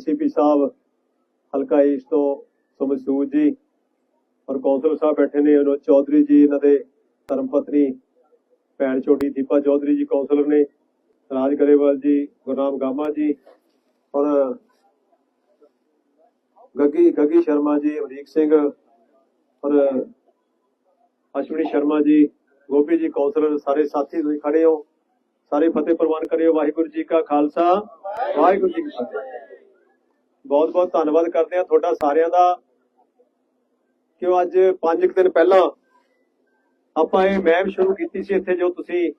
ACP ਸਾਹਿਬ, ਹਲਕਾ East ਤੋਂ ਸੁਮਿਤ ਜੀ ਔਰ ਕੌਂਸਲ ਸਾਹਿਬ ਬੈਠੇ ਨੇ ਵਿਨੋਦ ਚੌਧਰੀ ਜੀ, ਇਹਨਾਂ ਦੇ ਧਰਮ ਪਤਨੀ ਭੈਣ ਛੋਟੀ ਦੀਪਾ ਚੌਧਰੀ ਜੀ, ਕੌਂਸਲਰ ਨੇ, ਰਾਜ ਗਰੇਵਾਲ ਜੀ, ਗੁਰਨਾਮ ਗਾਮਾ ਜੀ ਔਰ ਗੱਗੀ ਗੱਗੀ ਸ਼ਰਮਾ ਜੀ, ਅਮਰੀਕ ਸਿੰਘ ਔਰ ਅਸ਼ਵਨੀ ਸ਼ਰਮਾ ਜੀ, ਗੋਪੀ ਜੀ, ਕੌਂਸਲਰ ਸਾਰੇ ਸਾਥੀ ਤੁਸੀਂ ਖੜੇ ਹੋ, ਸਾਰੇ ਫਤਿਹ ਪ੍ਰਵਾਨ ਕਰਿਓ, ਵਾਹਿਗੁਰੂ ਜੀ ਕਾ ਖਾਲਸਾ, ਵਾਹਿਗੁਰੂ ਜੀ ਕੀ ਫਤਿਹ। ਬਹੁਤ ਬਹੁਤ ਧੰਨਵਾਦ ਕਰਦੇ ਆ ਤੁਹਾਡਾ ਸਾਰਿਆਂ ਦਾ। ਕਿ ਉਹ ਅੱਜ 5 ਦਿਨ ਪਹਿਲਾਂ ਆਪਾਂ ਇਹ ਮਹਿਮ ਸ਼ੁਰੂ ਕੀਤੀ ਸੀ ਇੱਥੇ ਜੋ ਤੁਸੀਂ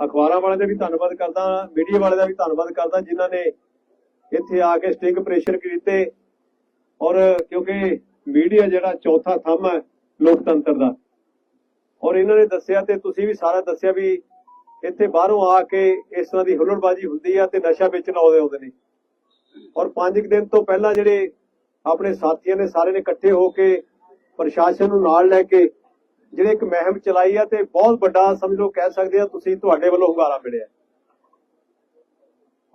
ਅਖਬਾਰਾਂ ਵਾਲਿਆਂ ਦਾ ਵੀ ਧੰਨਵਾਦ ਕਰਦਾ, ਮੀਡੀਆ ਵਾਲਿਆਂ ਦਾ ਵੀ ਧੰਨਵਾਦ ਕਰਦਾ, ਜਿਨ੍ਹਾਂ ਨੇ ਇੱਥੇ ਆ ਕੇ ਸਟਿੰਗ ਪ੍ਰੈਸ਼ਰ ਕੀਤੇ। ਔਰ ਕਿਉਂਕਿ ਮੀਡੀਆ ਜਿਹੜਾ ਚੌਥਾ ਥੰਮ ਹੈ ਲੋਕਤੰਤਰ ਦਾ। ਔਰ ਇਹਨਾਂ ਨੇ ਦੱਸਿਆ ਤੇ ਤੁਸੀਂ ਵੀ ਸਾਰਾ ਦੱਸਿਆ ਵੀ ਇੱਥੇ ਬਾਹਰੋਂ ਆ ਕੇ ਇਸ ਤਰ੍ਹਾਂ ਦੀ ਹੁਲੜਬਾਜ਼ੀ ਹੁੰਦੀ ਆ ਤੇ ਨਸ਼ਾ ਵੇਚਣ ਆਉਂਦੇ ਆਉਂਦੇ ਨੇ। ਔਰ 5 ਦਿਨ ਤੋਂ ਪਹਿਲਾਂ ਜਿਹੜੇ ਆਪਣੇ ਸਾਥੀਆਂ ਨੇ ਸਾਰੇ ਨੇ ਇਕੱਠੇ ਹੋ ਕੇ ਪ੍ਰਸ਼ਾਸਨ ਨੂੰ ਨਾਲ ਲੈ ਕੇ ਜਿਹੜੇ ਇੱਕ ਮਹਿਮ ਚਲਾਈ ਆ ਤੇ ਬਹੁਤ ਵੱਡਾ ਸਮਝੋ ਕਹਿ ਸਕਦੇ ਆ ਤੁਸੀਂ ਤੁਹਾਡੇ ਵੱਲੋਂ ਹੁੰਗਾਰਾ ਮਿਲਿਆ।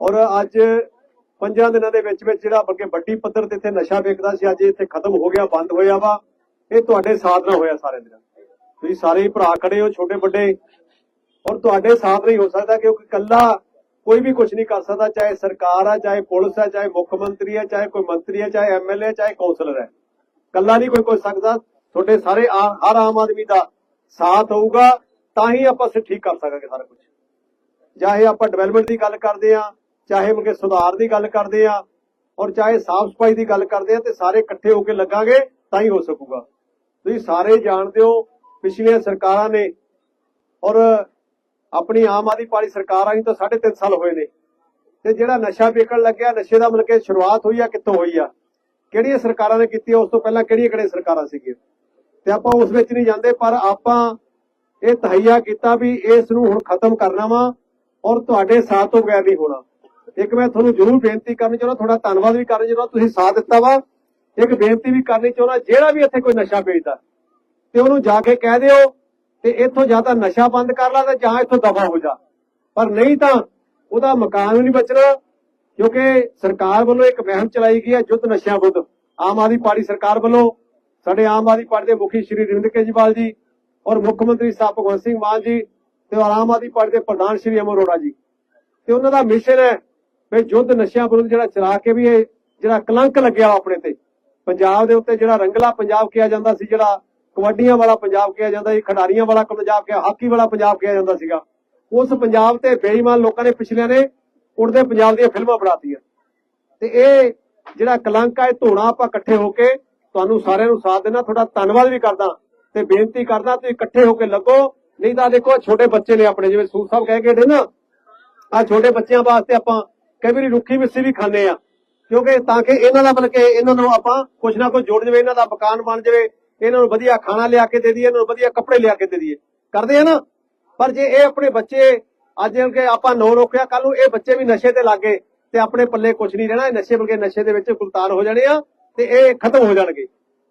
ਔਰ ਅੱਜ ਪੰਜਾਂ ਦਿਨਾਂ ਦੇ ਵਿੱਚ ਵਿੱਚ ਜਿਹੜਾ ਬਲਕਿ ਵੱਡੀ ਪੱਧਰ ਤੇ ਇੱਥੇ ਨਸ਼ਾ ਵੇਚਦਾ ਸੀ, ਅੱਜ ਇੱਥੇ ਖਤਮ ਹੋ ਗਿਆ, ਬੰਦ ਹੋਇਆ ਵਾ। ਇਹ ਤੁਹਾਡੇ ਸਾਥ ਨਾਲ ਹੋਇਆ ਸਾਰੇ ਦਿਨ ਤੁਸੀਂ ਸਾਰੇ ਭਰਾ ਖੜੇ ਹੋ ਛੋਟੇ ਵੱਡੇ ਔਰ ਤੁਹਾਡੇ ਸਾਥ ਨਹੀਂ ਹੋ ਸਕਦਾ ਕਿਉਂਕਿ ਇਕੱਲਾ ਕੋਈ ਵੀ ਕੁਝ ਨਹੀਂ ਕਰ ਸਕਦਾ, ਚਾਹੇ ਸਰਕਾਰ ਆ, ਚਾਹੇ ਪੁਲਿਸ ਹੈ ਚਾਹੇ ਮੁੱਖ ਮੰਤਰੀ ਹੈ ਚਾਹੇ ਕੋਈ ਮੰਤਰੀ ਹੈ ਚਾਹੇ ਐਮਐਲਏ ਚਾਹੇ ਕੌਂਸਲਰ ਹੈ ਇਕੱਲਾ ਨਹੀਂ ਕੋਈ ਕੋਈ ਸਕਦਾ, ਤੁਹਾਡੇ ਸਾਰੇ ਹਰ ਆਮ ਆਦਮੀ ਦਾ ਸਾਥ ਹੋਊਗਾ, ਤਾਂ ਹੀ ਆਪਾਂ ਠੀਕ ਕਰ ਸਕਾਂਗੇ ਸਾਰਾ ਕੁਝ ਚਾਹੇ ਆਪਾਂ ਡਿਵੈਲਪਮੈਂਟ ਦੀ ਗੱਲ ਕਰਦੇ ਆ, ਚਾਹੇ ਮੁਕੇ ਸੁਧਾਰ ਦੀ ਗੱਲ ਕਰਦੇ ਆ, ਔਰ ਚਾਹੇ ਸਾਫ਼ ਸਫ਼ਾਈ ਦੀ ਗੱਲ ਕਰਦੇ ਆ, ਤੇ ਸਾਰੇ ਇਕੱਠੇ ਹੋ ਕੇ ਲੱਗਾਂਗੇ, ਤਾਂ ਹੀ ਹੋ ਸਕੂਗਾ। ਤੁਸੀਂ ਸਾਰੇ ਜਾਣਦੇ ਹੋ, ਪਿਛਲੀਆਂ ਸਰਕਾਰਾਂ ਨੇ, ਔਰ ਆਪਣੀ ਆਮ ਆਦਮੀ ਪਾਰਟੀ ਸਰਕਾਰ ਆਈ ਤਾਂ 3.5 ਸਾਲ ਹੋਏ ਨੇ। ਤੇ ਜਿਹੜਾ ਨਸ਼ਾ ਵੇਚਣ ਲੱਗਿਆ, ਨਸ਼ੇ ਦਾ ਮਤਲਬ ਕਿ ਸ਼ੁਰੂਆਤ ਹੋਈ ਆ, ਕਿੱਥੋਂ ਹੋਈ ਆ? ਕਿਹੜੀਆਂ ਸਰਕਾਰਾਂ ਨੇ ਕੀਤੀ ਉਸ ਤੋਂ ਪਹਿਲਾਂ ਕਿਹੜੀਆਂ ਕਿਹੜੀਆਂ ਸਰਕਾਰਾਂ ਸੀਗੀਆਂ? ਤੇ ਆਪਾਂ ਉਸ ਵਿੱਚ ਨਹੀਂ ਜਾਂਦੇ, ਪਰ ਆਪਾਂ ਇਹ ਤਹਈਆ ਕੀਤਾ ਵੀ ਇਸ ਨੂੰ ਹੁਣ ਖਤਮ ਕਰਨਾ ਵਾ ਔਰ ਤੁਹਾਡੇ ਸਾਥ ਤੋਂ ਬਗੈਰ ਨਹੀਂ ਹੋਣਾ। ਇੱਕ ਮੈਂ ਤੁਹਾਨੂੰ ਜ਼ਰੂਰ ਬੇਨਤੀ ਕਰਨੀ ਚਾਹੁੰਦਾ, ਤੁਹਾਡਾ ਧੰਨਵਾਦ ਵੀ ਕਰਨਾ ਚਾਹੁੰਦਾ, ਤੁਸੀਂ ਸਾਥ ਦਿੱਤਾ ਵਾ। ਇੱਕ ਬੇਨਤੀ ਵੀ ਕਰਨੀ ਚਾਹੁੰਦਾ, ਜਿਹੜਾ ਵੀ ਇੱਥੇ ਕੋਈ ਨਸ਼ਾ ਵੇਚਦਾ, ਤੇ ਉਹਨੂੰ ਜਾ ਕੇ ਕਹਿ ਦਿਓ ਤੇ ਇੱਥੋਂ ਜਾਂ ਤਾਂ ਨਸ਼ਾ ਬੰਦ ਕਰ ਲਾ ਤੇ ਜਾਂ ਇੱਥੋਂ ਦਫਾ ਹੋ ਜਾ। ਪਰ ਨਹੀਂ ਤਾਂ ਉਹਦਾ ਮਕਾਨ ਨਹੀਂ ਬਚਣਾ, ਕਿਉਂਕਿ ਸਰਕਾਰ ਵੱਲੋਂ ਇੱਕ ਮੁਹਿੰਮ ਚਲਾਈ ਗਈ ਹੈ ਯੁੱਧ ਨਸ਼ਿਆਂ ਵਿਰੁੱਧ ਆਮ ਆਦਮੀ ਪਾਰਟੀ ਸਰਕਾਰ ਵੱਲੋਂ, ਸਾਡੇ ਆਮ ਆਦਮੀ ਪਾਰਟੀ ਦੇ ਮੁਖੀ ਸ਼੍ਰੀ ਅਰਵਿੰਦ ਕੇਜਰੀਵਾਲ ਜੀ ਔਰ ਮੁੱਖ ਮੰਤਰੀ ਸਾਹਿਬ ਭਗਵੰਤ ਸਿੰਘ ਮਾਨ ਜੀ ਤੇ ਔਰ ਆਮ ਆਦਮੀ ਪਾਰਟੀ ਦੇ ਪ੍ਰਧਾਨ ਸ਼੍ਰੀ ਅਮਰ ਅਰੋੜਾ ਜੀ। ਤੇ ਉਹਨਾਂ ਦਾ ਮਿਸ਼ਨ ਹੈ ਵੀ ਯੁੱਧ ਨਸ਼ਿਆਂ ਵਿਰੁੱਧ ਜਿਹੜਾ ਚਲਾ ਕੇ ਵੀ ਇਹ ਜਿਹੜਾ ਕਲੰਕ ਲੱਗਿਆ ਆਪਣੇ ਤੇ। ਪੰਜਾਬ ਦੇ ਉੱਤੇ ਜਿਹੜਾ ਰੰਗਲਾ ਪੰਜਾਬ ਕਿਹਾ ਜਾਂਦਾ ਸੀ, ਜਿਹੜਾ ਕਬੱਡੀਆਂ ਵਾਲਾ ਪੰਜਾਬ ਕਿਹਾ ਜਾਂਦਾ ਸੀ, ਖਿਡਾਰੀਆਂ ਵਾਲਾ ਪੰਜਾਬ ਕਿਹਾ, ਹਾਕੀ ਵਾਲਾ ਪੰਜਾਬ ਕਿਹਾ ਜਾਂਦਾ ਸੀਗਾ। ਉਸ ਪੰਜਾਬ ਤੇ ਬੇਈਮਾਨ ਲੋਕਾਂ ਨੇ ਪਿਛਲਿਆਂ ਨੇ ਉੜਦੇ ਪੰਜਾਬ ਦੀਆਂ ਫਿਲਮਾਂ ਬਣਾਤੀਆਂ ਤੇ ਇਹ ਜਿਹੜਾ ਕਲੰਕ ਹੈ ਧੋਣਾ ਆਪਾਂ ਇਕੱਠੇ ਹੋ ਕੇ ਤੁਹਾਨੂੰ ਸਾਰਿਆਂ ਨੂੰ ਸਾਥ ਦੇਣਾ ਤੁਹਾਡਾ ਧੰਨਵਾਦ ਵੀ ਕਰਦਾ ਤੇ ਬੇਨਤੀ ਕਰਦਾ, ਤੁਸੀਂ ਇਕੱਠੇ ਹੋ ਕੇ ਲੱਗੋ। ਨਹੀਂ ਤਾਂ ਦੇਖੋ ਛੋਟੇ ਬੱਚੇ ਨੇ ਆਪਣੇ, ਜਿਵੇਂ ਸੂਰ ਸਾਹਿਬ ਕਹਿ ਕੇ ਹਟੇ ਨਾ ਆ ਛੋਟੇ ਬੱਚਿਆਂ ਵਾਸਤੇ ਆਪਾਂ ਕਈ ਵਾਰੀ ਰੁੱਖੀ ਮਿੱਸੀ ਵੀ ਖਾਂਦੇ ਆ। ਕਿਉਂਕਿ ਤਾਂ ਕਿ ਇਹਨਾਂ ਦਾ ਮਤਲਬ ਇਹਨਾਂ ਨੂੰ ਆਪਾਂ ਕੁਝ ਨਾ ਕੁਝ ਜੋੜ ਜਵੇ, ਇਹਨਾਂ ਦਾ ਮਕਾਨ ਬਣ ਜਵੇ ਇਹਨਾਂ ਨੂੰ ਵਧੀਆ ਖਾਣਾ ਲਿਆ ਕੇ ਦੇ ਦਈਏ, ਇਹਨਾਂ ਨੂੰ ਵਧੀਆ ਕੱਪੜੇ ਲਿਆ ਕੇ ਦੇ ਦਈਏ। ਕਰਦੇ ਆ ਨਾ? ਪਰ ਜੇ ਇਹ ਆਪਣੇ ਬੱਚੇ, ਅੱਜ ਕਿ ਆਪਾਂ ਨੋ ਰੋਕਿਆ ਕੱਲ ਨੂੰ ਇਹ ਬੱਚੇ ਵੀ ਨਸ਼ੇ ਤੇ ਲੱਗੇ ਤੇ ਆਪਣੇ ਪੱਲੇ ਕੁਝ ਨਹੀਂ ਰਹਿਣਾ, ਇਹ ਨਸ਼ੇ ਬਲਕਿ ਨਸ਼ੇ ਦੇ ਵਿੱਚ ਗੁਲਤਾਨ ਹੋ ਜਾਣੇ ਆ ਤੇ ਇਹ ਖਤਮ ਹੋ ਜਾਣਗੇ।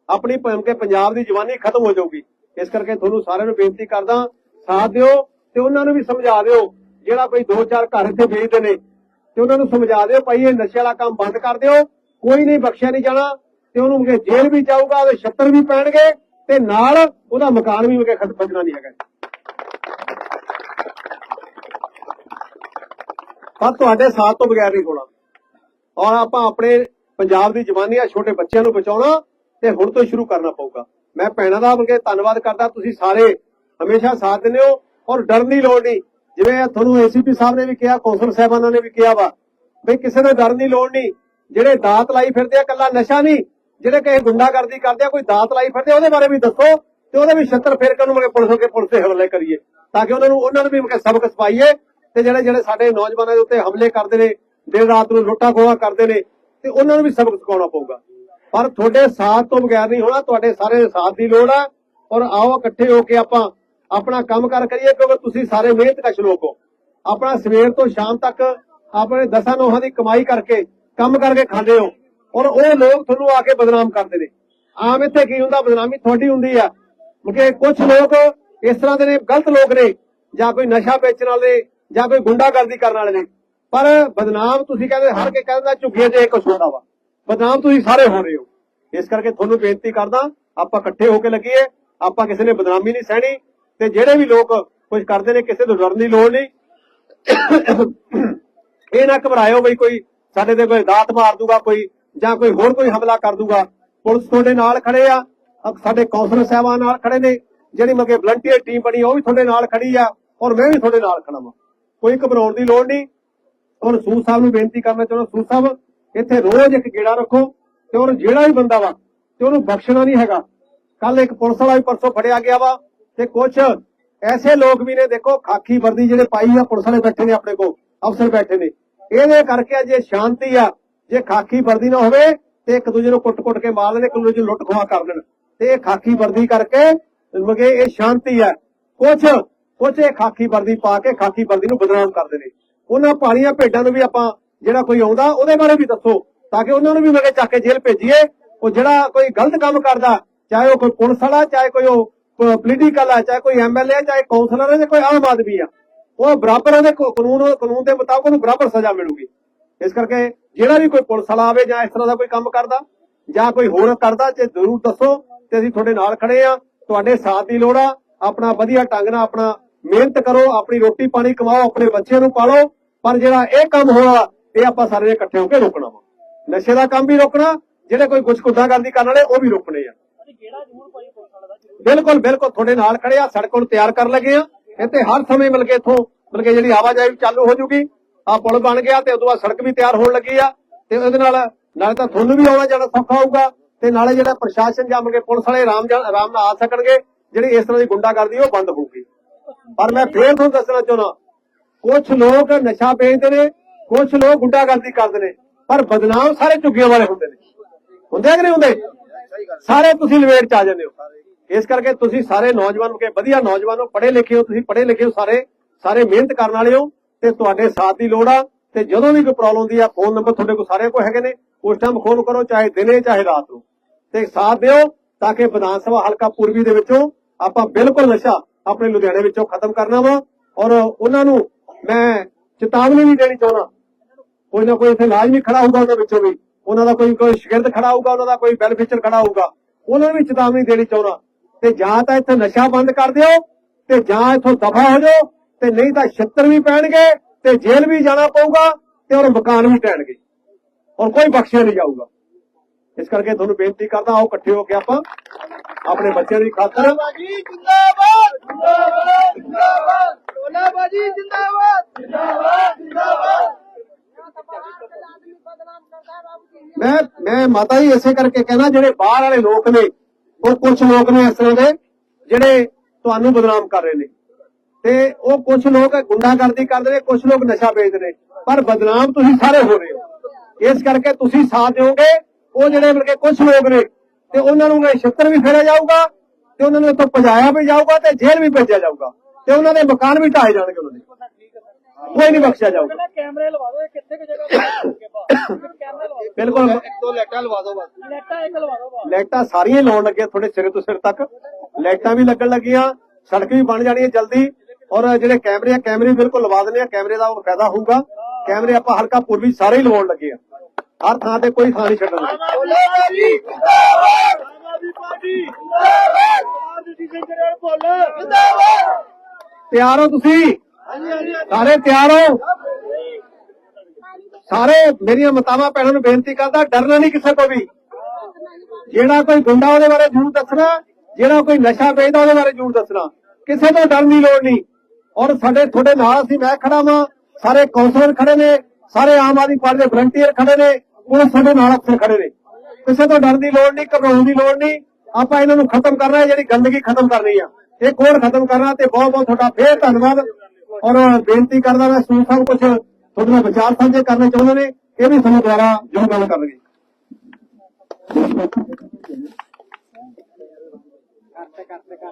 ਆਪਣੀ ਭਮ ਕੇ ਪੰਜਾਬ ਦੀ ਜਵਾਨੀ ਖਤਮ ਹੋ ਜਾਊਗੀ। ਇਸ ਕਰਕੇ ਤੁਹਾਨੂੰ ਸਾਰਿਆਂ ਨੂੰ ਬੇਨਤੀ ਕਰਦਾ, ਸਾਥ ਦਿਓ ਤੇ ਉਹਨਾਂ ਨੂੰ ਵੀ ਸਮਝਾ ਦਿਓ, ਜਿਹੜਾ ਕੋਈ ਦੋ ਚਾਰ ਘਰ ਇੱਥੇ ਵੇਚਦੇ ਨੇ, ਤੇ ਉਹਨਾਂ ਨੂੰ ਸਮਝਾ ਦਿਓ, ਭਾਈ ਇਹ ਨਸ਼ੇ ਵਾਲਾ ਕੰਮ ਬੰਦ ਕਰ ਦਿਓ, ਕੋਈ ਨਹੀਂ ਬਖਸ਼ਿਆ ਨਹੀਂ ਜਾਣਾ। ਤੇ ਉਹਨੂੰ ਮੁਕੇ ਜੇਲ੍ਹ ਵੀ ਜਾਊਗਾ ਉਹਦੇ ਛੱਤਰ ਵੀ ਪੈਣਗੇ ਤੇ ਨਾਲ ਉਹਦਾ ਮਕਾਨ ਵੀ ਮੁਕੇ ਖਤ ਬਚਣਾ ਨਹੀਂ ਹੈਗਾ। ਪਰ ਤੁਹਾਡੇ ਸਾਥ ਤੋਂ ਬਗੈਰ ਨਹੀਂ ਹੋਣਾ। ਔਰ ਆਪਾਂ ਆਪਣੇ ਪੰਜਾਬ ਦੀ ਜਵਾਨੀ ਆ, ਛੋਟੇ ਬੱਚਿਆਂ ਨੂੰ ਬਚਾਉਣਾ ਤੇ ਹੁਣ ਤੋਂ ਸ਼ੁਰੂ ਕਰਨਾ ਪਊਗਾ। ਮੈਂ ਭੈਣਾਂ ਦਾ ਬਲਕਿ ਧੰਨਵਾਦ ਕਰਦਾ, ਤੁਸੀਂ ਸਾਰੇ ਹਮੇਸ਼ਾ ਸਾਥ ਦਿੰਦੇ ਹੋ ਔਰ ਡਰਨ ਦੀ ਲੋੜ ਨਹੀਂ। ਜਿਵੇਂ ਤੁਹਾਨੂੰ ਏਸੀਪੀ ਸਾਹਿਬ ਨੇ ਵੀ ਕਿਹਾ, ਕੌਂਸਲ ਸਾਹਿਬਾਨਾਂ ਨੇ ਵੀ ਕਿਹਾ ਵਾ ਵੀ ਕਿਸੇ ਦਾ ਡਰਨ ਦੀ ਲੋੜ ਨਹੀਂ। ਜਿਹੜੇ ਦਾਤ ਲਾਈ ਫਿਰਦੇ ਆ ਕੱਲਾ ਨਸ਼ਾ ਨਹੀਂ ਜਿਹੜੇ ਕਿਸੇ ਗੁੰਡਾਗਰਦੀ ਕਰਦੇ ਆ, ਕੋਈ ਦਾਤ ਲਾਈ ਫਿਰਦੇ ਉਹਦੇ ਬਾਰੇ ਵੀ ਦੱਸੋ ਤੇ ਉਹਦੇ ਵੀ ਛੱਤਰ ਫੇਰ ਕੇ ਉਹਨੂੰ ਪੁਲਿਸ ਕੇ ਪੁਲਿਸ ਦੇ ਹਵਾਲੇ ਕਰੀਏ। ਤਾਂ ਕਿ ਉਹਨਾਂ ਨੂੰ ਉਹਨਾਂ ਨੂੰ ਵੀ ਮਗੇ ਸਬਕ ਸਿਖਾਈਏ ਤੇ ਜਿਹੜੇ ਜਿਹੜੇ ਸਾਡੇ ਨੌਜਵਾਨਾਂ ਦੇ ਉੱਤੇ ਹਮਲੇ ਕਰਦੇ ਨੇ ਦੇਰ ਰਾਤ ਨੂੰ ਲੁੱਟਾ ਖੋਹਾ ਕਰਦੇ ਨੇ, ਤੇ ਉਹਨਾਂ ਨੂੰ ਵੀ ਸਬਕ ਸਿਖਾਉਣਾ ਪਊਗਾ। ਪਰ ਤੁਹਾਡੇ ਸਾਥ ਤੋਂ ਬਗੈਰ ਨਹੀਂ ਹੋਣਾ, ਤੁਹਾਡੇ ਸਾਰੇ ਦੇ ਸਾਥ ਦੀ ਲੋੜ ਆ। ਔਰ ਆਓ ਇਕੱਠੇ ਹੋ ਕੇ ਆਪਾਂ ਆਪਣਾ ਕੰਮ ਕਰ ਕਰੀਏ, ਕਿਉਂਕਿ ਤੁਸੀਂ ਸਾਰੇ ਮਿਹਨਤ ਕਸ਼ ਲੋਕ ਹੋ। ਆਪਣਾ ਸਵੇਰ ਤੋਂ ਸ਼ਾਮ ਤੱਕ ਆਪਣੇ ਦਸਾਂ ਨੋਹਾਂ ਦੀ ਕਮਾਈ ਕਰਕੇ ਕੰਮ ਕਰਕੇ ਖਾਂਦੇ ਹੋ। ਔਰ ਉਹ ਲੋਕ ਤੁਹਾਨੂੰ ਆ ਕੇ ਬਦਨਾਮ ਕਰਦੇ ਨੇ। ਆਮ ਇੱਥੇ ਕੀ ਹੁੰਦਾ? ਬਦਨਾਮੀ ਤੁਹਾਡੀ ਹੁੰਦੀ ਆ। ਕਿਉਂਕਿ ਕੁਝ ਲੋਕ ਇਸ ਤਰ੍ਹਾਂ ਦੇ ਨੇ, ਗਲਤ ਲੋਕ ਨੇ, ਜਾਂ ਕੋਈ ਨਸ਼ਾ ਵੇਚਣ ਵਾਲੇ, ਜਾਂ ਕੋਈ ਗੁੰਡਾਗਰਦੀ ਕਰਨ ਵਾਲੇ ਨੇ। ਪਰ ਬਦਨਾਮ ਤੁਸੀਂ ਕਹਿੰਦੇ, ਹਰ ਕੇ ਕਹਿੰਦਾ, ਝੁੱਗੀਆਂ 'ਚ ਇੱਕ ਛੋਟਾ ਵਾ। ਬਦਨਾਮ ਤੁਸੀਂ ਸਾਰੇ ਹੋ ਰਹੇ ਹੋ। ਇਸ ਕਰਕੇ ਤੁਹਾਨੂੰ ਬੇਨਤੀ ਕਰਦਾ, ਆਪਾਂ ਇਕੱਠੇ ਹੋ ਕੇ ਲੱਗੀਏ। ਆਪਾਂ ਕਿਸੇ ਨੇ ਬਦਨਾਮੀ ਨਹੀਂ ਸਹਿਣੀ, ਤੇ ਜਿਹੜੇ ਵੀ ਲੋਕ ਕੁਝ ਕਰਦੇ ਨੇ, ਕਿਸੇ ਤੋਂ ਡਰਨ ਦੀ ਲੋੜ ਨਹੀਂ। ਇਹ ਨਾ ਘਬਰਾਇਓ ਬਈ ਕੋਈ ਸਾਡੇ ਤੇ ਕੋਈ ਦਾਤ ਮਾਰ ਦੂਗਾ, ਕੋਈ ਜਾਂ ਕੋਈ ਹੋਰ ਕੋਈ ਹਮਲਾ ਕਰ ਦੂਗਾ, ਪੁਲਿਸ ਤੁਹਾਡੇ ਨਾਲ ਖੜੇ ਆ ਸਾਡੇ ਕੌਂਸਲਰ ਸਾਹਿਬਾਨ ਨਾਲ ਖੜੇ ਨੇ, ਜਿਹੜੀ ਮਗੇ ਵਲੰਟੀਅਰ ਟੀਮ ਬਣੀ, ਉਹ ਵੀ ਤੁਹਾਡੇ ਨਾਲ ਖੜੀ ਆ, ਔਰ ਮੈਂ ਵੀ ਤੁਹਾਡੇ ਨਾਲ ਖੜਾ ਵਾਂ। ਕੋਈ ਘਬਰਾਉਣ ਦੀ ਲੋੜ ਨਹੀਂ। ਔਰ ਸੂਦ ਸਾਹਿਬ ਨੂੰ ਬੇਨਤੀ ਕਰਨਾ ਚਾਹੁੰਦਾ ਸੂਦ ਸਾਹਿਬ, ਇੱਥੇ ਰੋਜ਼ ਇੱਕ ਗੇੜਾ ਰੱਖੋ, ਤੇ ਔਰ ਜਿਹੜਾ ਵੀ ਬੰਦਾ ਵਾ, ਤੇ ਉਹਨੂੰ ਬਖਸ਼ਣਾ ਨਹੀਂ ਹੈਗਾ। ਕੱਲ ਇੱਕ ਪੁਲਿਸ ਵਾਲਾ ਵੀ ਪਰਸੋਂ ਫੜਿਆ ਗਿਆ ਵਾ, ਤੇ ਕੁਝ ਐਸੇ ਲੋਕ ਵੀ ਨੇ, ਦੇਖੋ, ਖਾਕੀ ਵਰਦੀ ਜਿਹੜੇ ਪਾਈ ਆ, ਪੁਲਿਸ ਵਾਲੇ ਬੈਠੇ ਨੇ ਆਪਣੇ ਕੋਲ, ਅਫਸਰ ਬੈਠੇ ਨੇ। ਇਹਦੇ ਕਰਕੇ ਜੇ ਸ਼ਾਂਤੀ ਆ ਜੇ ਖਾਕੀ ਵਰਦੀ ਨਾ ਹੋਵੇ ਤੇ ਇੱਕ ਦੂਜੇ ਨੂੰ ਕੁੱਟ-ਕੁੱਟ ਕੇ ਮਾਰ ਲੈਣ ਇੱਕ ਦੂਜੇ ਨੂੰ ਲੁੱਟ ਖੋਹਾ ਕਰ ਲੈਣ ਤੇ ਇਹ ਖਾਕੀ ਵਰਦੀ ਕਰਕੇ, ਮਗੇ ਇਹ ਸ਼ਾਂਤੀ ਆ ਕੁਝ ਕੁਝ ਇਹ ਖਾਕੀ ਵਰਦੀ ਪਾ ਕੇ ਖਾਕੀ ਵਰਦੀ ਨੂੰ ਬਦਨਾਮ ਕਰਦੇ ਨੇ ਉਹਨਾਂ ਪਾਲੀਆਂ ਭੇਡਾਂ ਨੂੰ ਵੀ ਆਪਾਂ ਜਿਹੜਾ ਕੋਈ ਆਉਂਦਾ, ਉਹਦੇ ਬਾਰੇ ਵੀ ਦੱਸੋ, ਤਾਂ ਕਿ ਉਹਨਾਂ ਨੂੰ ਵੀ ਮਗੇ ਚੱਕ ਕੇ ਜੇਲ੍ਹ ਭੇਜੀਏ। ਉਹ ਜਿਹੜਾ ਕੋਈ ਗਲਤ ਕੰਮ ਕਰਦਾ, ਚਾਹੇ ਉਹ ਕੋਈ ਪੁਲਿਸ ਵਾਲਾ, ਚਾਹੇ ਕੋਈ ਉਹ ਪੋਲੀਟੀਕਲ ਆ, ਚਾਹੇ ਕੋਈ ਐਮਐਲਏ ਚਾਹੇ ਕਾਉਂਸਲਰ ਹੈ ਜਾਂ ਕੋਈ ਆਮ ਆਦਮੀ ਆ, ਉਹ ਬਰਾਬਰ ਉਹਦੇ ਕਾਨੂੰਨ ਕਾਨੂੰਨ ਦੇ ਮੁਤਾਬਕ ਉਹਨੂੰ ਬਰਾਬਰ ਸਜ਼ਾ ਮਿਲੂਗੀ। ਇਸ ਕਰਕੇ ਜਿਹੜਾ ਵੀ ਕੋਈ ਪੁਲਿਸ ਵਾਲਾ ਆਵੇ ਜਾਂ ਇਸ ਤਰ੍ਹਾਂ ਦਾ ਕੋਈ ਕੰਮ ਕਰਦਾ ਜਾਂ ਕੋਈ ਹੋਰ ਕਰਦਾ, ਤੇ ਜ਼ਰੂਰ ਦੱਸੋ ਤੇ ਅਸੀਂ ਤੁਹਾਡੇ ਨਾਲ ਖੜੇ ਆ। ਤੁਹਾਡੇ ਸਾਥ ਦੀ ਲੋੜ ਆ। ਆਪਣਾ ਵਧੀਆ ਢੰਗ ਨਾਲ ਆਪਣਾ ਮਿਹਨਤ ਕਰੋ, ਆਪਣੀ ਰੋਟੀ ਪਾਣੀ ਕਮਾਓ, ਆਪਣੇ ਬੱਚਿਆਂ ਨੂੰ ਪਾਲੋ। ਪਰ ਜਿਹੜਾ ਇਹ ਕੰਮ ਹੋਣਾ ਇਹ ਆਪਾਂ ਸਾਰੇ ਇਕੱਠੇ ਹੋ ਕੇ ਰੋਕਣਾ ਵਾ। ਨਸ਼ੇ ਦਾ ਕੰਮ ਵੀ ਰੋਕਣਾ, ਜਿਹੜੇ ਕੋਈ ਕੁਝ ਗੁੰਡਾਗਰਦੀ ਕਰਨ ਵਾਲੇ, ਉਹ ਵੀ ਰੋਕਣੇ ਆ। ਬਿਲਕੁਲ ਬਿਲਕੁਲ, ਤੁਹਾਡੇ ਨਾਲ ਖੜੇ ਆ, ਸੜਕ ਨੂੰ ਤਿਆਰ ਕਰਨ ਲੱਗੇ ਆ। ਇੱਥੇ ਹਰ ਸਮੇਂ ਮਿਲ ਕੇ ਇਥੋਂ, ਮਿਲ ਕੇ ਜਿਹੜੀ ਆਵਾਜਾਈ ਵੀ ਚਾਲੂ ਹੋ ਜੂਗੀ। ਆ ਪੁਲ ਬਣ ਗਿਆ ਤੇ ਉਦੋਂ ਬਾਅਦ ਸੜਕ ਵੀ ਤਿਆਰ ਹੋਣ ਲੱਗੀ ਆ ਤੇ ਉਹਦੇ ਨਾਲ ਨਾਲੇ ਤਾਂ ਤੁਹਾਨੂੰ ਵੀ ਆਉਣਾ ਜਾਣਾ ਸੌਖਾ ਹੋਊਗਾ ਤੇ ਨਾਲੇ ਜਿਹੜਾ ਪ੍ਰਸ਼ਾਸਨ ਜਾਂ ਕੇ ਪੁਲਿਸ ਵਾਲੇ ਆਰਾਮ ਆਰਾਮ ਨਾਲ ਆ ਸਕਣਗੇ, ਜਿਹੜੀ ਇਸ ਤਰ੍ਹਾਂ ਦੀ ਗੁੰਡਾਗਰਦੀ ਉਹ ਬੰਦ ਹੋਊਗੀ। ਪਰ ਮੈਂ ਫੇਰ ਤੁਹਾਨੂੰ ਦੱਸਣਾ ਚਾਹੁੰਦਾ ਕੁਝ ਲੋਕ ਨਸ਼ਾ ਵੇਚਦੇ ਨੇ ਕੁਝ ਲੋਕ ਗੁੰਡਾਗਰਦੀ ਕਰਦੇ ਨੇ, ਪਰ ਬਦਨਾਮ ਸਾਰੇ ਝੁੱਗੀਆਂ ਵਾਲੇ ਹੁੰਦੇ ਨੇ। ਹੁੰਦੇ ਆ ਕਿ ਨਹੀਂ ਹੁੰਦੇ? ਸਾਰੇ ਤੁਸੀਂ ਲਵੇਟ ਚ ਆ ਜਾਂਦੇ ਹੋ। ਇਸ ਕਰਕੇ ਤੁਸੀਂ ਸਾਰੇ ਨੌਜਵਾਨ ਕੇ ਵਧੀਆ ਨੌਜਵਾਨ ਹੋ ਪੜ੍ਹੇ ਲਿਖੇ ਹੋ, ਤੁਸੀਂ ਪੜ੍ਹੇ ਲਿਖੇ ਹੋ ਸਾਰੇ ਸਾਰੇ ਮਿਹਨਤ ਕਰਨ ਵਾਲੇ ਹੋ। ਤੇ ਤੁਹਾਡੇ ਸਾਥ ਦੀ ਲੋੜ ਆ। ਤੇ ਜਦੋਂ ਵੀ ਕੋਈ ਪ੍ਰੋਬਲਮ ਹੁੰਦੀ ਆ ਫੋਨ ਨੰਬਰ ਤੁਹਾਡੇ ਕੋਲ ਸਾਰਿਆਂ ਕੋਲ ਹੈਗੇ ਨੇ। ਉਸ ਟਾਈਮ ਫੋਨ ਕਰੋ, ਚਾਹੇ ਦਿਨੇ, ਚਾਹੇ ਰਾਤ ਨੂੰ। ਤੇ ਸਾਥ ਦਿਓ ਤਾਂ ਕਿ ਵਿਧਾਨ ਸਭਾ ਹਲਕਾ ਪੂਰਬੀ ਦੇ ਵਿੱਚੋਂ ਆਪਾਂ ਬਿਲਕੁਲ ਨਸ਼ਾ ਆਪਣੇ ਲੁਧਿਆਣੇ ਵਿੱਚੋਂ ਖਤਮ ਕਰਨਾ ਵਾ। ਔਰ ਉਹਨਾਂ ਨੂੰ ਮੈਂ ਚੇਤਾਵਨੀ ਵੀ ਦੇਣੀ ਚਾਹੁੰਦਾ। ਕੋਈ ਨਾ ਕੋਈ ਇੱਥੇ ਲਾਜ਼ਮੀ ਖੜਾ ਹੋਊਗਾ ਉਹਨਾਂ ਵਿੱਚੋਂ ਵੀ। ਉਹਨਾਂ ਦਾ ਕੋਈ ਕੋਈ ਸ਼ਿਕਾਇਤ ਖੜਾ ਹੋਊਗਾ, ਉਹਨਾਂ ਦਾ ਕੋਈ ਬੈਨੀਫਿਸ਼ਰ ਖੜਾ ਹੋਊਗਾ। ਉਹਨਾਂ ਨੂੰ ਵੀ ਚੇਤਾਵਨੀ ਦੇਣੀ ਚਾਹੁੰਦਾ। ਤੇ ਜਾਂ ਤਾਂ ਇੱਥੇ ਨਸ਼ਾ ਬੰਦ ਕਰ ਦਿਓ ਤੇ ਜਾਂ ਇੱਥੋਂ ਦਫਾ ਹੋ ਜਾਓ। ਤੇ ਨਹੀਂ ਤਾਂ ਛੱਤਰ ਵੀ ਪੈਣਗੇ ਤੇ ਜੇਲ੍ਹ ਵੀ ਜਾਣਾ ਪਊਗਾ ਤੇ ਔਰ ਮਕਾਨ ਵੀ ਟੈਣਗੇ ਔਰ ਕੋਈ ਬਖਸ਼ਿਆ ਨਹੀਂ ਜਾਊਗਾ। ਇਸ ਕਰਕੇ ਤੁਹਾਨੂੰ ਬੇਨਤੀ ਕਰਦਾ ਆਓ ਇਕੱਠੇ ਹੋ ਕੇ ਆਪਾਂ ਆਪਣੇ ਬੱਚਿਆਂ ਦੀ ਖਾਤਰ ਬਾਜੀ ਜਿੰਦਾਬਾਦ ਜਿੰਦਾਬਾਦ ਜਿੰਦਾਬਾਦ। ਟੋਲਾ ਬਾਜੀ ਜਿੰਦਾਬਾਦ। ਜਿੰਦਾਬਾਦ ਜਿੰਦਾਬਾਦ। ਮੈਂ ਮੈਂ ਮਾਤਾ ਜੀ ਇਸੇ ਕਰਕੇ ਕਹਿੰਦਾ ਜਿਹੜੇ ਬਾਹਰ ਵਾਲੇ ਲੋਕ ਨੇ ਉਹ ਕੁਝ ਲੋਕ ਨੇ ਇਸ ਤਰ੍ਹਾਂ ਦੇ ਜਿਹੜੇ ਤੁਹਾਨੂੰ ਬਦਨਾਮ ਕਰ ਰਹੇ ਨੇ। ਤੇ ਉਹ ਕੁਝ ਲੋਕ ਗੁੰਡਾਗਰਦੀ ਕਰਦੇ ਨੇ ਕੁਝ ਲੋਕ ਨਸ਼ਾ ਵੇਚਦੇ ਨੇ। ਪਰ ਬਦਨਾਮ ਤੁਸੀਂ ਸਾਰੇ ਹੋ ਰਹੇ ਹੋ। ਇਸ ਕਰਕੇ ਤੁਸੀਂ ਸਾਥ ਦਿਓਗੇ ਉਹ ਜਿਹੜੇ ਮਿਲ ਕੇ ਕੁਝ ਲੋਕ ਨੇ ਤੇ ਉਹਨਾਂ ਨੂੰ ਛੱਤਰ ਵੀ ਫੇਰਿਆ ਜਾਊਗਾ ਤੇ ਉਹਨਾਂ ਨੂੰ ਇੱਥੋਂ ਭਜਾਇਆ ਵੀ ਜਾਊਗਾ ਤੇ ਜੇਲ੍ਹ ਵੀ ਭੇਜਿਆ ਜਾਊਗਾ। ਤੇ ਉਹਨਾਂ ਦੇ ਮਕਾਨ ਵੀ ਢਾਏ ਜਾਣਗੇ ਉਹਨਾਂ ਦੇ। ਕੋਈ ਨਹੀਂ ਬਖਸ਼ਿਆ ਜਾਊਗਾ। ਕੈਮਰੇ ਲਵਾ ਦਿਓ ਇਹ ਕਿੱਥੇ ਕਿ ਜਗ੍ਹਾ ਬਿਲਕੁਲ। ਇੱਕ ਦੋ ਲੈਟਾਂ ਲਵਾ ਦਿਓ ਬਸ। ਲੈਟਾਂ ਇੱਕ ਲਵਾ ਦਿਓ ਲਾਈਟਾਂ ਸਾਰੀਆਂ ਲਾਉਣ ਲੱਗੇ ਥੋੜੇ ਸਿਰੇ ਤੋਂ ਸਿਰ ਤੱਕ। ਲਾਈਟਾਂ ਵੀ ਲੱਗਣ ਲੱਗੀਆਂ ਸੜਕ ਵੀ ਬਣ ਜਾਣੀ ਹੈ ਜਲਦੀ। ਔਰ ਜਿਹੜੇ ਕੈਮਰੇ ਆ, ਕੈਮਰੇ ਬਿਲਕੁਲ ਲਵਾ ਦਿੰਦੇ ਆ, ਕੈਮਰੇ ਦਾ ਉਹ ਫਾਇਦਾ ਹੋਊਗਾ। ਕੈਮਰੇ ਆਪਾਂ ਹਲਕਾ ਪੂਰਬੀ ਸਾਰੇ ਹੀ ਲਵਾਉਣ ਲੱਗੇ ਆ। ਹਰ ਥਾਂ ਤੇ ਕੋਈ ਥਾਂ ਨਹੀਂ ਛੱਡਣਾ ਤਿਆਰ ਹੋ ਤੁਸੀਂ? ਸਾਰੇ ਤਿਆਰ ਹੋ? ਸਾਰੇ ਮੇਰੀਆਂ ਮਤਾਵਾਂ ਭੈਣਾਂ ਨੂੰ ਬੇਨਤੀ ਕਰਦਾ, ਡਰਨਾ ਨਹੀਂ ਕਿਸੇ ਤੋਂ ਵੀ। ਜਿਹੜਾ ਕੋਈ ਗੁੰਡਾ ਉਹਦੇ ਬਾਰੇ ਜ਼ਰੂਰ ਦੱਸਣਾ, ਜਿਹੜਾ ਕੋਈ ਨਸ਼ਾ ਵੇਚਦਾ ਉਹਦੇ ਬਾਰੇ ਜ਼ਰੂਰ ਦੱਸਣਾ। ਕਿਸੇ ਤੋਂ ਡਰਨ ਦੀ ਲੋੜ ਨਹੀਂ। ਔਰ ਸਾਡੇ ਤੁਹਾਡੇ ਨਾਲ ਅਸੀਂ ਮੈਂ ਖੜਾ ਵਾਂ, ਸਾਰੇ ਕੌਂਸਲਰ ਖੜੇ ਨੇ, ਸਾਰੇ ਆਮ ਆਦਮੀ ਪਾਰਟੀ ਦੇ ਵਲੰਟੀਅਰ ਖੜੇ ਨੇ, ਉਹ ਸਾਡੇ ਨਾਲ ਅਫਸਰ ਖੜੇ ਨੇ। ਕਿਸੇ ਤੋਂ ਡਰਨ ਦੀ ਲੋੜ ਨਹੀਂ, ਘਬਰਾਉਣ ਦੀ ਲੋੜ ਨਹੀਂ, ਆਪਾਂ ਇਹਨਾਂ ਨੂੰ ਖਤਮ ਕਰਨਾ ਹੈ, ਜਿਹੜੀ ਗੰਦਗੀ ਖਤਮ ਕਰਨੀ ਆ। ਇਹ ਕੋਡ ਖਤਮ ਕਰਨਾ ਤੇ ਬਹੁਤ ਬਹੁਤ ਤੁਹਾਡਾ ਫੇਰ ਧੰਨਵਾਦ। ਔਰ ਬੇਨਤੀ ਕਰਦਾ ਮੈਂ ਸੂਰ ਸਾਹਿਬ ਕੁਝ ਤੁਹਾਡੇ ਨਾਲ ਵਿਚਾਰ ਸਾਂਝੇ ਕਰਨੇ ਚਾਹੁੰਦੇ ਨੇ, ਇਹ ਵੀ ਤੁਹਾਨੂੰ ਦੁਆਰਾ ਜੋ ਕਰਨਗੇ। ਕਰਤੇ ਕਰਤੇ ਕਰ